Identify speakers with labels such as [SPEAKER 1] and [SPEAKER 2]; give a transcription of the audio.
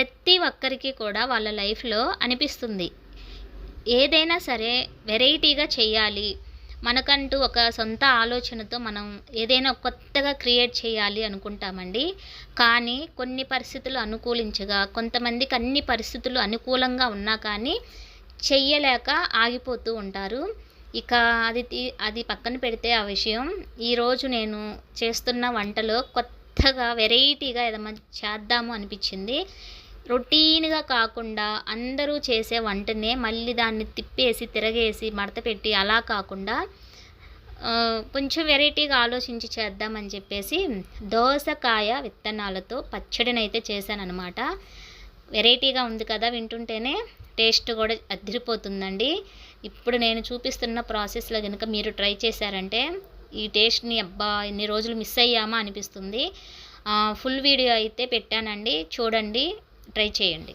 [SPEAKER 1] ప్రతి ఒక్కరికి కూడా వాళ్ళ లైఫ్లో అనిపిస్తుంది. ఏదైనా సరే వెరైటీగా చేయాలి. మనకంటూ ఒక సొంత ఆలోచనతో మనం ఏదైనా కొత్తగా క్రియేట్ చేయాలి అనుకుంటామండి. కానీ కొన్ని పరిస్థితులు అనుకూలించగా కొంతమందికి అన్ని పరిస్థితులు అనుకూలంగా ఉన్నా కానీ చెయ్యలేక ఆగిపోతూ ఉంటారు. ఇక అది అది పక్కన పెడితే ఆ విషయం. ఈరోజు నేను చేస్తున్న వంటలో కొత్తగా వెరైటీగా ఏదైనా చేద్దాము అనిపించింది. రొటీన్గా కాకుండా అందరూ చేసే వంటనే మళ్ళీ దాన్ని తిప్పేసి తిరగేసి మడత పెట్టి అలా కాకుండా కొంచెం వెరైటీగా ఆలోచించి చేద్దామని చెప్పేసి దోసకాయ విత్తనాలతో పచ్చడినైతే చేశాను అనమాట వెరైటీగా ఉంది కదా వింటుంటేనే టేస్ట్ కూడా అదిరిపోతుందండి. ఇప్పుడు నేను చూపిస్తున్న ప్రాసెస్లో కనుక మీరు ట్రై చేశారంటే ఈ టేస్ట్ని అబ్బా ఎన్ని రోజులు మిస్ అయ్యామా అనిపిస్తుంది. ఫుల్ వీడియో అయితే పెట్టానండి. చూడండి. ట్రై చేయండి.